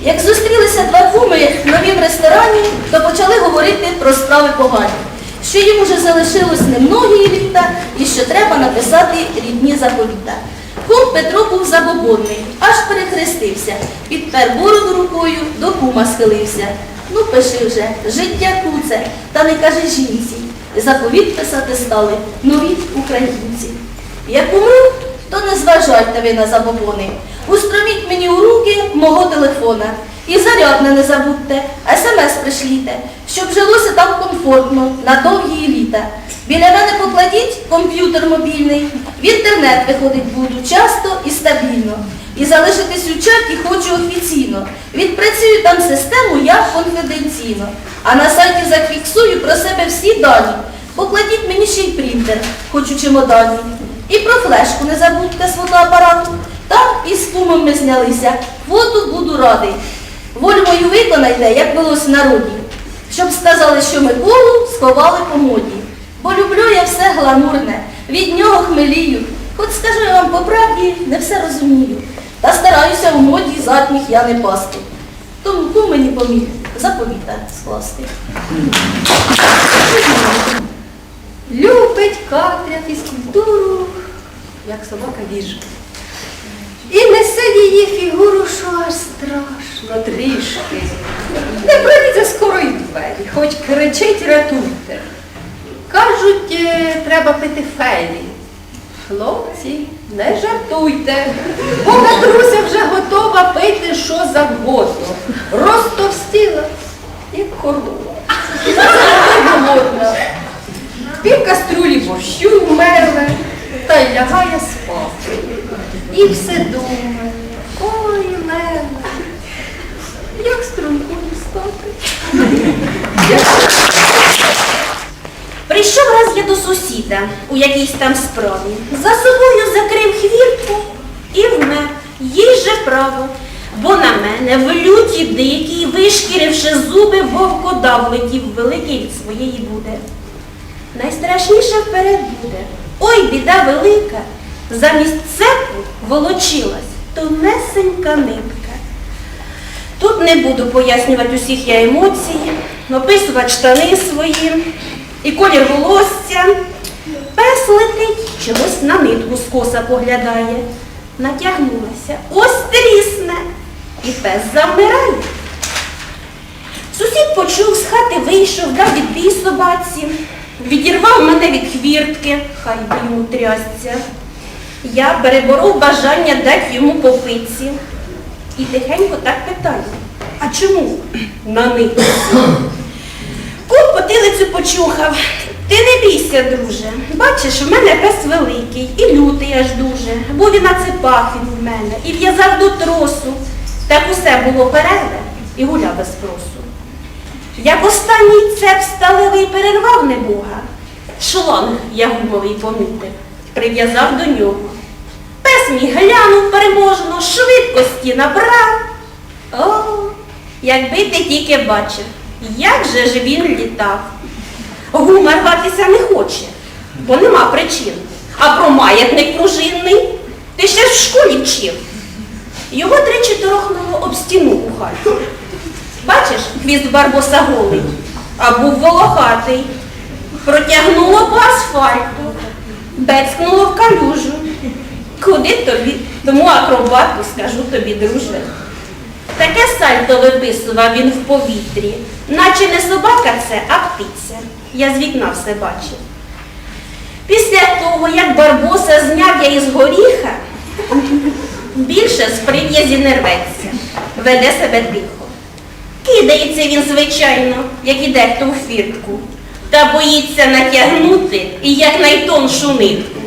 Як зустрілися два куми в новім ресторані, то почали говорити про справи погані, що їм уже залишилось немногі літа і що треба написати рідні заповіта. Кум Петро був забобонний, аж перехрестився, підпер бороду рукою, до кума схилився. Ну, пиши вже, життя куце, та не каже жінці. Заповіт писати стали нові українці. Як умру, то не зважайте ви на забобони. Устроміть мені у руки мого телефона. І зарядне не забудьте, смс пришліте, щоб жилося там комфортно на довгі літа. Біля мене покладіть комп'ютер мобільний, в інтернет виходить буду часто і стабільно. І залишитись у чаті хочу офіційно. Відпрацюю там систему я конфіденційно. А на сайті зафіксую про себе всі дані. Покладіть мені ще й принтер, хоч у чемодані. І про флешку не забудьте з фотоапарату. Там із кумом ми знялися. Фото буду радий. Волю мою виконайте, як велось народі. Щоб сказали, що Миколу сховали по моді. Бо люблю я все гламурне, від нього хмелію. Хоч скажу я вам по правді, не все розумію. Та стараюся в моді задніх я не пасти. Тому кум мені поміг заповіта скласти. Любить Катря фізкультуру, як собака віжу. Її фігуру, що аж страшно трішки. Не пролізе скоро й двері, хоч кричить рятуйте. Кажуть, е, треба пити фелі. Хлопці, не жартуйте, бо Катруся вже готова пити що завгодно. Розтовстіла, як корова. Пів каструлі борщу вмерли, та й лягає спати. І все думає, сусіда у якійсь там справі. За собою закрив хвіртку і вмер. Їй же право. Бо на мене в люті дикій, вишкіривши зуби, вовкодав летів великий від своєї буде. Найстрашніше вперед буде. Ой, біда велика. Замість цепу волочилась тонесенька нитка. Тут не буду пояснювати усіх я емоцій, описувати штани свої і колір волосся. Пес летить, чогось на нитку скоса поглядає. Натягнулася, ось трісне, і пес завмирає. Сусід почув, з хати вийшов, дав відбій собаці, відірвав мене від хвіртки, хай би йому трясця. Я переборов бажання дати йому попитці. І тихенько так питаю, а чому на нитці? Почухав. Ти не бійся, друже. Бачиш, в мене пес великий і лютий аж дуже. Був і на цепах він в мене, і в'язав до тросу. Так усе було перерве і гуляв без спросу. Як останній цеп сталевий перервав небога, шланг я гумовий помітив, прив'язав до нього. Пес мій глянув переможно, швидкості набрав. О, якби ти тільки бачив, як же ж він літав. Гума рватися не хоче, бо нема причин. А про маятник пружинний ти ще в школі вчив. Його тричі торохнуло об стіну у хаті. Бачиш, хвіст барбоса голий, а був волохатий. Протягнуло по асфальту, бецькнуло в калюжу. Куди тобі? Тому акробату скажу тобі, друже. Таке сальто виписував він в повітрі, наче не собака це, а птиця. Я з вікна все бачив. Після того, як Барбоса зняв я із горіха, більше з прив'язі не рветься, веде себе тихо. Кидається він, звичайно, як і дехто у фіртку, та боїться натягнути і як найтоншу нитку.